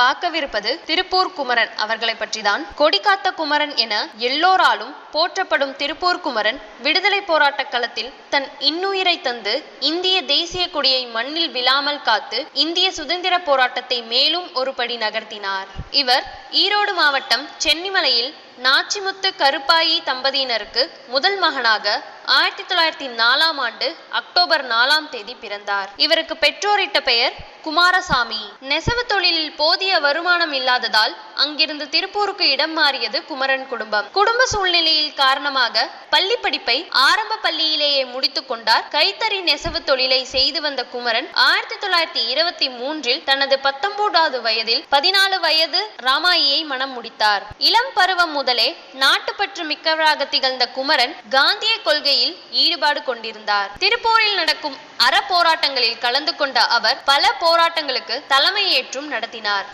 பார்க்கவிருப்பது திருப்பூர் குமரன் அவர்களை பற்றிதான். கொடிகாத்த குமரன் என எல்லோராலும் போற்றப்படும் திருப்பூர் குமரன் விடுதலை போராட்ட களத்தில் தன் இன்னுயிரை தந்து இந்திய தேசிய கொடியை மண்ணில் விழாமல் காத்து இந்திய சுதந்திர போராட்டத்தை மேலும் ஒருபடி நகர்த்தினார். இவர் ஈரோடு மாவட்டம் சென்னிமலையில் நாச்சிமுத்து கருப்பாயி தம்பதியினருக்கு முதல் மகனாக ஆயிரத்தி தொள்ளாயிரத்தி நாலாம் ஆண்டு அக்டோபர் நாலாம் தேதி பிறந்தார். இவருக்கு பெற்றோரிட்ட பெயர் குமாரசாமி. நெசவு தொழிலில் போதிய வருமானம் இல்லாததால் அங்கிருந்து திருப்பூருக்கு இடம் மாறியது குமரன் குடும்பம். குடும்ப சூழ்நிலையில் காரணமாக பள்ளி படிப்பை ஆரம்ப பள்ளியிலேயே முடித்துக் கொண்டார். கைத்தறி நெசவு தொழிலை செய்து வந்த குமரன் ஆயிரத்தி தொள்ளாயிரத்தி இருபத்தி மூன்றில் தனது பத்தொன்பதாவது வயதில் பதினாலு வயது ராமாயியை மணம் முடித்தார். இளம் பருவம் முதலே நாட்டுப்பற்று மிக்கவராக திகழ்ந்த குமரன் காந்திய கொள்கையில் ஈடுபாடு கொண்டிருந்தார். திருப்பூரில் நடக்கும் அற போராட்டங்களில் கலந்து கொண்ட அவர் பல போராட்டங்களுக்கு தலைமையேற்றும் நடத்தினார்.